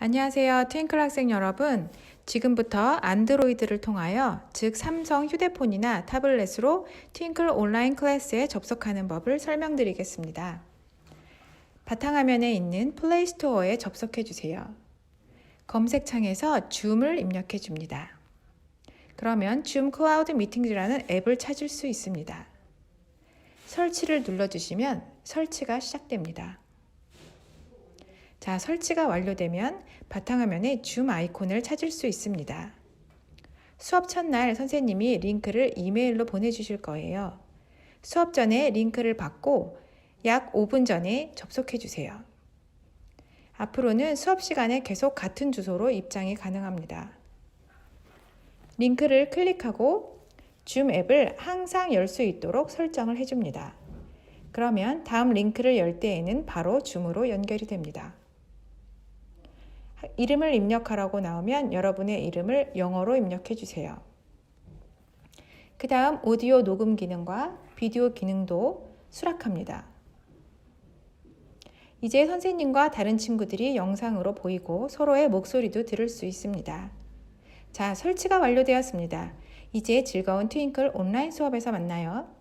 안녕하세요. 트윙클 학생 여러분. 지금부터 안드로이드를 통하여 즉 삼성 휴대폰이나 타블렛으로 트윙클 온라인 클래스에 접속하는 법을 설명드리겠습니다. 바탕화면에 있는 플레이 스토어에 접속해 주세요. 검색창에서 줌을 입력해 줍니다. 그러면 줌 클라우드 미팅즈라는 앱을 찾을 수 있습니다. 설치를 눌러주시면 설치가 시작됩니다. 자, 설치가 완료되면 바탕화면에 줌 아이콘을 찾을 수 있습니다. 수업 첫날 선생님이 링크를 이메일로 보내주실 거예요. 수업 전에 링크를 받고 약 5분 전에 접속해 주세요. 앞으로는 수업 시간에 계속 같은 주소로 입장이 가능합니다. 링크를 클릭하고 줌 앱을 항상 열 수 있도록 설정을 해줍니다. 그러면 다음 링크를 열 때에는 바로 줌으로 연결이 됩니다. 이름을 입력하라고 나오면 여러분의 이름을 영어로 입력해 주세요. 그 다음 오디오 녹음 기능과 비디오 기능도 수락합니다. 이제 선생님과 다른 친구들이 영상으로 보이고 서로의 목소리도 들을 수 있습니다. 자, 설치가 완료되었습니다. 이제 즐거운 트윙클 온라인 수업에서 만나요.